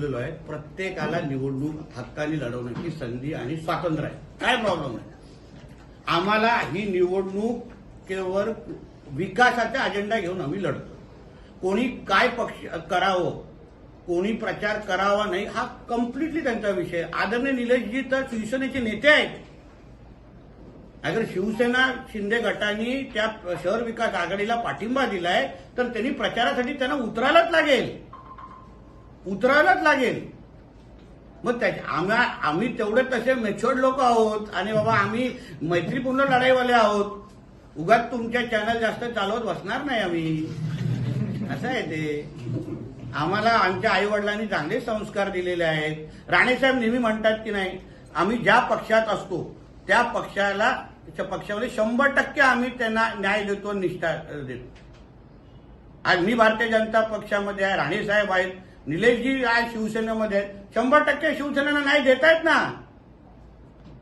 बोललेलो आहे. प्रत्येकाला निवडणूक हक्काने लढवण्याची संधी आणि स्वातंत्र्य आहे. काय प्रॉब्लेम आहे? आम्हाला ही निवडणूक केवळ विकासाचा अजेंडा घेऊन आम्ही लढतो. कोणी काय पक्ष करावं कोणी प्रचार करावा नाही हा कम्प्लिटली त्यांचा विषय आदरणीय निलेशजी तर शिवसेनेचे नेते आहेत. अगर शिवसेना शिंदे गटाने त्या शहर विकास आघाडीला पाठिंबा दिलाय तर त्यांनी प्रचारासाठी त्यांना उतरायलाच लागेल. उतरायलाच लागेल. मग त्याच्या आम्हा आम्ही तेवढे तसे मेच्युअर्ड लोक आहोत आणि बाबा आम्ही मैत्रीपूर्ण लढाईवाले आहोत. उगाच तुमच्या चॅनल जास्त चालवत बसणार नाही आम्ही. असं आहे ते. आम्हाला आमच्या आई वडिलांनी चांगले संस्कार दिलेले आहेत. राणेसाहेब नेहमी म्हणतात की नाही आम्ही ज्या पक्षात असतो त्या पक्षाला त्या पक्षामध्ये शंभर टक्के आम्ही त्यांना न्याय देतो निष्ठा देतो. आज मी भारतीय जनता पक्षामध्ये आहे राणेसाहेब आहेत. निलेशजी आज शिवसेनेमध्ये शंभर टक्के शिवसेनेला नाही देतायत ना.